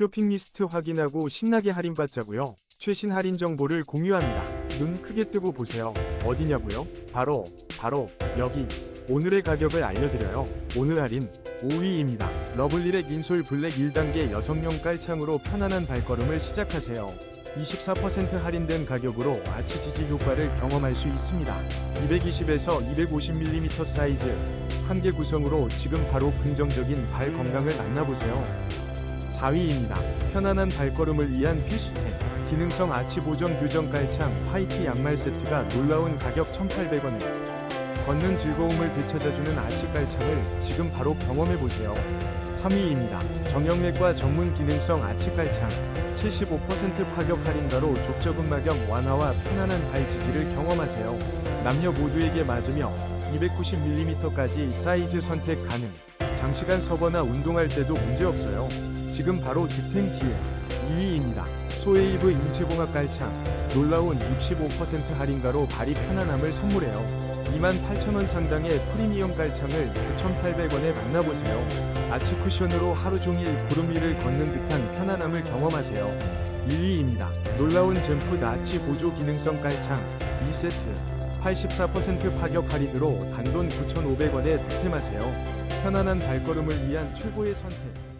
쇼핑 리스트 확인하고 신나게 할인받자고요. 최신 할인 정보를 공유합니다. 눈 크게 뜨고 보세요. 어디냐고요? 바로 바로 여기. 오늘의 가격을 알려드려요. 오늘 할인 5위입니다. 러블리렉 인솔 블랙 1단계 여성용 깔창으로 편안한 발걸음을 시작하세요. 24% 할인된 가격으로 아치 지지 효과를 경험할 수 있습니다. 220에서 250mm 사이즈 한 개 구성으로 지금 바로 긍정적인 발 건강을 만나보세요. 4위입니다. 편안한 발걸음을 위한 필수템. 기능성 아치 보정 교정 깔창 화이트 양말 세트가 놀라운 가격 1,800원에 걷는 즐거움을 되찾아주는 아치 깔창을 지금 바로 경험해보세요. 3위입니다. 정형외과 전문 기능성 아치 깔창 75% 파격 할인가로 족저근 마경 완화와 편안한 발 지지를 경험하세요. 남녀 모두에게 맞으며 290mm까지 사이즈 선택 가능. 장시간 서거나 운동할 때도 문제없어요. 지금 바로 득템 기회. 2위입니다. 소웨이브 인체공학 깔창. 놀라운 65% 할인가로 발이 편안함을 선물해요. 28,000원 상당의 프리미엄 깔창을 9,800원에 만나보세요. 아치 쿠션으로 하루 종일 구름 위를 걷는 듯한 편안함을 경험하세요. 1위입니다. 놀라운 젠프 나치 보조 기능성 깔창 2세트. 84% 파격 할인으로 단돈 9,500원에 득템하세요. 편안한 발걸음을 위한 최고의 선택.